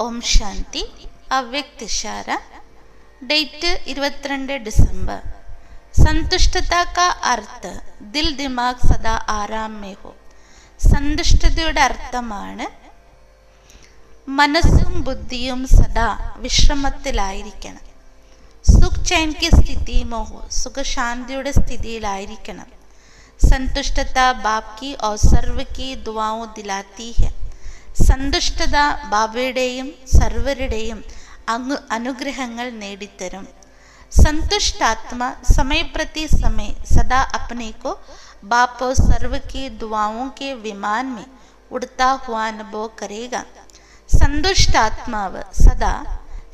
ओम शांति। अव्यक्ति शार date end December. संतुष्टता का अर्थ, दिल दिमाग सदा आराम में हो। संतुष्ट अर्थ मन बुद्धियों सदा विश्रम सुख चैन की स्थिति मोह सुख शांति स्थित संतुष्टता बाप की और सर्व की दुआओं दिलाती है സന്തുഷ്ടത ബാബയുടെയും സർവരുടെയും അങ്ങ് അനുഗ്രഹങ്ങൾ നേടിത്തരും संतुष्टात्मा समय प्रति समय सदा अपने को बाप और सर्व की दुआओं के विमान में उड़ता हुआ अनुभव करेगा സന്തുഷ്ടാത്മാവ് സദാ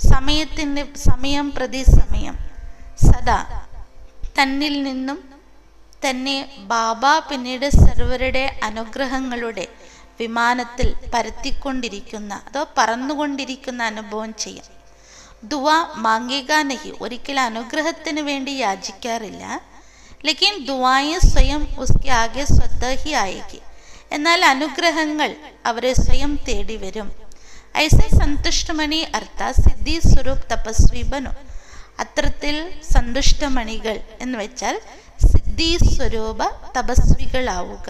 സമയത്തിൻ്റെ സമയം പ്രതി സമയം സദാ തന്നിൽ നിന്നും തന്നെ ബാബ പിന്നീട് സർവരുടെ അനുഗ്രഹങ്ങളുടെ വിമാനത്തിൽ പരത്തിക്കൊണ്ടിരിക്കുന്ന അതോ പറന്നുകൊണ്ടിരിക്കുന്ന അനുഭവം ചെയ്യാം. ദുവ മാങ്ങേക നഹി ഒരിക്കലും അനുഗ്രഹത്തിന് വേണ്ടി യാചിക്കാറില്ല. ലേക്കിൻ ദുവായ സ്വയം ഉസ്കെ ആകെ സ്വത്തഹി ആയേക്ക് എന്നാൽ അനുഗ്രഹങ്ങൾ അവരെ സ്വയം തേടി വരും. ഐസെ സന്തുഷ്ടമണി അർത്ഥ സിദ്ധി സ്വരൂപ് തപസ്വി ബനു. അത്രത്തിൽ സന്തുഷ്ടമണികൾ എന്ന് വെച്ചാൽ സിദ്ധി സ്വരൂപ തപസ്വികളാവുക.